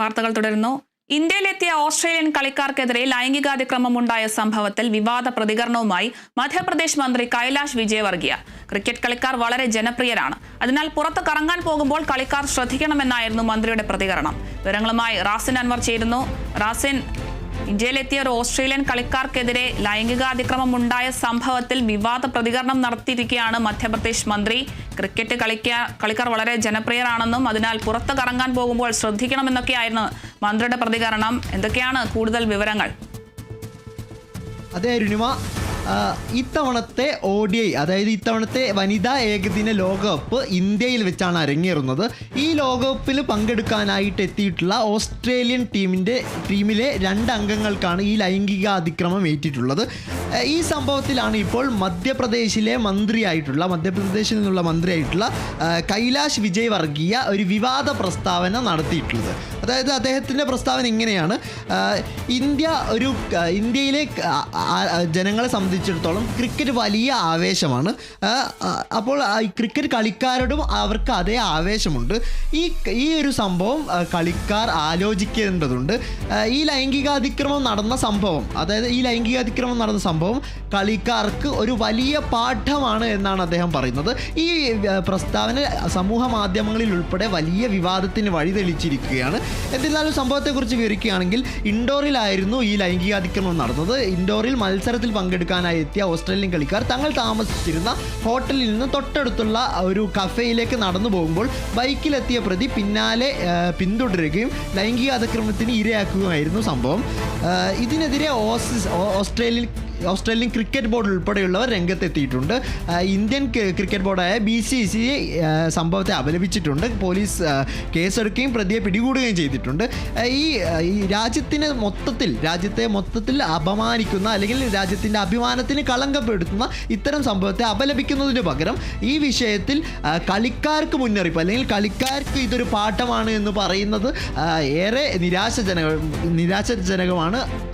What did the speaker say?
വാർത്തകൾ തുടരുന്നു. ഇന്ത്യയിലെത്തിയ ഓസ്ട്രേലിയൻ കളിക്കാർക്കെതിരെ ലൈംഗികാതിക്രമമുണ്ടായ സംഭവത്തിൽ വിവാദ പ്രതികരണവുമായി മധ്യപ്രദേശ് മന്ത്രി കൈലാഷ് വിജയവർഗിയ. ക്രിക്കറ്റ് കളിക്കാർ വളരെ ജനപ്രിയരാണ്. അതിനാൽ പുറത്ത് കറങ്ങാൻ പോകുമ്പോൾ കളിക്കാർ ശ്രദ്ധിക്കണമെന്നായിരുന്നു മന്ത്രിയുടെ പ്രതികരണം. വിവരങ്ങളുമായി റാസിൻ അൻവർ ചേരുന്നു. റാസിൻ ഇന്ത്യയിലെത്തിയ ഒരു ഓസ്ട്രേലിയൻ കളിക്കാർക്കെതിരെ ലൈംഗികാതിക്രമം ഉണ്ടായ സംഭവത്തിൽ വിവാദ പ്രതികരണം നടത്തിയിരിക്കുകയാണ് മധ്യപ്രദേശ് മന്ത്രി. ക്രിക്കറ്റ് കളിക്കാ കളിക്കാർ വളരെ ജനപ്രിയരാണെന്നും അതിനാൽ പുറത്ത് കറങ്ങാൻ പോകുമ്പോൾ ശ്രദ്ധിക്കണമെന്നൊക്കെയായിരുന്നു മന്ത്രിയുടെ പ്രതികരണം. എന്തൊക്കെയാണ് കൂടുതൽ വിവരങ്ങൾ? അതെ അരുണിമ ആ, ഇത്തവണത്തെ ഒ ഡി ഐ അതായത് ഇത്തവണത്തെ വനിതാ ഏകദിന ലോകകപ്പ് ഇന്ത്യയിൽ വെച്ചാണ് അരങ്ങേറുന്നത്. ഈ ലോകകപ്പിൽ പങ്കെടുക്കാനായിട്ട് എത്തിയിട്ടുള്ള ഓസ്ട്രേലിയൻ ടീമിന്റെ ടീമിലെ രണ്ട് അംഗങ്ങൾക്കാണ് ഈ ലൈംഗിക അതിക്രമം ഏറ്റിട്ടുള്ളത് ഈ സംഭവത്തിലാണ് ഇപ്പോൾ മധ്യപ്രദേശിലെ മന്ത്രിയായിട്ടുള്ള മധ്യപ്രദേശിൽ നിന്നുള്ള മന്ത്രിയായിട്ടുള്ള കൈലാഷ് വിജയ് വർഗീയ ഒരു വിവാദ പ്രസ്താവന നടത്തിയിട്ടുള്ളത്. അതായത് അദ്ദേഹത്തിന്റെ പ്രസ്താവന ഇങ്ങനെയാണ്. ഇന്ത്യ ഒരു ഇന്ത്യയിലെ ജനങ്ങളെ സംബന്ധിച്ചിടത്തോളം ക്രിക്കറ്റ് വലിയ ആവേശമാണ്. അപ്പോൾ ക്രിക്കറ്റ് കളിക്കാരോടും അവർക്ക് അതേ ആവേശമുണ്ട്. ഈ ഈ ഒരു സംഭവം കളിക്കാർ ആലോചിക്കേണ്ടതുണ്ട്. ഈ ലൈംഗികാതിക്രമം നടന്ന സംഭവം അതായത് ഈ ലൈംഗികാതിക്രമം നടന്ന സംഭവം കളിക്കാർക്ക് ഒരു വലിയ പാഠമാണ് എന്നാണ് അദ്ദേഹം പറയുന്നത്. ഈ പ്രസ്താവന സമൂഹ മാധ്യമങ്ങളിൽ ഉൾപ്പെടെ വലിയ വിവാദത്തിന് വഴിതെളിച്ചിരിക്കുകയാണ്. എന്നിരുന്നാലും സംഭവത്തെക്കുറിച്ച് വിവരിക്കുകയാണെങ്കിൽ ഇൻഡോറിലായിരുന്നു ഈ ലൈംഗികാതിക്രമണം നടന്നത്. ഇൻഡോറിൽ മത്സരത്തിൽ പങ്കെടുക്കാനായി എത്തിയ ഓസ്ട്രേലിയൻ കളിക്കാർ തങ്ങൾ താമസിച്ചിരുന്ന ഹോട്ടലിൽ നിന്ന് തൊട്ടടുത്തുള്ള ഒരു കഫേയിലേക്ക് നടന്നു പോകുമ്പോൾ ബൈക്കിലെത്തിയ പ്രതി പിന്നാലെ പിന്തുടരുകയും ലൈംഗിക അതിക്രമത്തിന് ഇരയാക്കുകയായിരുന്നു സംഭവം ഇതിനെതിരെ Aus Australian Australian cricket board ഉൾപ്പെടെയുള്ളവർ രംഗത്തെത്തിയിട്ടുണ്ട്. ഇന്ത്യൻ ക്രിക്കറ്റ് ബോർഡായ ബി സി സി സംഭവത്തെ അപലപിച്ചിട്ടുണ്ട്. പോലീസ് കേസെടുക്കുകയും പ്രതിയെ പിടികൂടുകയും ചെയ്തിട്ടുണ്ട്. ഈ രാജ്യത്തിന് മൊത്തത്തിൽ രാജ്യത്തെ മൊത്തത്തിൽ അപമാനിക്കുന്ന അല്ലെങ്കിൽ രാജ്യത്തിന്റെ അഭിമാനത്തിന് കളങ്കപ്പെടുത്തുന്ന ഇത്തരം സംഭവത്തെ അപലപിക്കുന്നതിന് പകരം ഈ വിഷയത്തിൽ കളിക്കാർക്ക് മുന്നറിയിപ്പ് അല്ലെങ്കിൽ കളിക്കാർക്ക് ഇതൊരു പാഠമാണ് എന്ന് പറയുന്നത് ഏറെ നിരാശജനക നിരാശജനകമാണ്